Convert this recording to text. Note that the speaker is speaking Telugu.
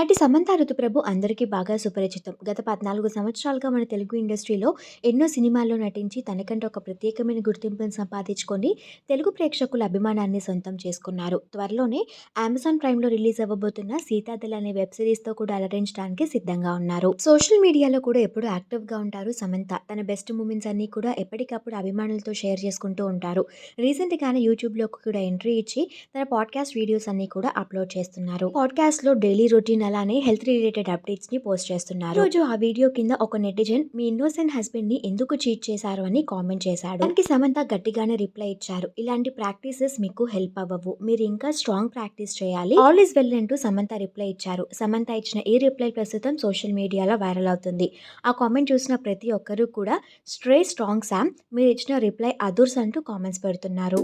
నటి సమంత ఋతుప్రభు అందరికీ బాగా సుపరిచితం. గత 14 సంవత్సరాలుగా మన తెలుగు ఇండస్ట్రీలో ఎన్నో సినిమాల్లో నటించి తనకంటే ఒక ప్రత్యేకమైన గుర్తింపును సంపాదించుకొని తెలుగు ప్రేక్షకుల అభిమానాన్ని సొంతం చేసుకున్నారు. త్వరలోనే అమెజాన్ ప్రైమ్‌లో రిలీజ్ అవ్వబోతున్న 'సీతాదల్' అనే వెబ్ సిరీస్‌తో కూడా అలరించడానికి సిద్ధంగా ఉన్నారు. సోషల్ మీడియాలో కూడా ఎప్పుడు యాక్టివ్‌గా ఉంటారు సమంత. తన బెస్ట్ మూమెంట్స్ అన్నీ కూడా ఎప్పటికప్పుడు అభిమానులతో షేర్ చేసుకుంటూ ఉంటారు. రీసెంట్‌గానే యూట్యూబ్‌లోకి కూడా ఎంట్రీ ఇచ్చి తన పాడ్కాస్ట్ వీడియోస్ అన్నీ కూడా అప్లోడ్ చేస్తున్నారు. పాడ్కాస్ట్‌లో డైలీ రొటీన్ అలానే హెల్త్ రిలేటెడ్ అప్డేట్స్‌ని పోస్ట్ చేస్తున్నారు. రోజు ఆ వీడియో కింద ఒక నెటిజన్ మీ ఇన్నోసెంట్ హస్బెండ్‌ని ఎందుకు చీట్ చేశారు అని కామెంట్ చేశాడు. దానికి సమంత గట్టిగానే రిప్లై ఇచ్చారు. ఇలాంటి ప్రాక్టీసెస్ మీకు హెల్ప్ అవ్వవు. మీరు ఇంకా స్ట్రాంగ్ ప్రాక్టీస్ చేయాలి. ఆల్ ఇస్ వెల్ అంటూ సమంత రిప్లై ఇచ్చారు. సమంత ఇచ్చిన ఈ రిప్లై ప్రస్తుతం సోషల్ మీడియాలో వైరల్ అవుతుంది. ఆ కామెంట్ చూసిన ప్రతి ఒక్కరూ కూడా స్ట్రే స్ట్రాంగ్ సామ్ మీరు ఇచ్చిన రిప్లై అదుర్స్ అంటూ కామెంట్స్ పెడుతున్నారు.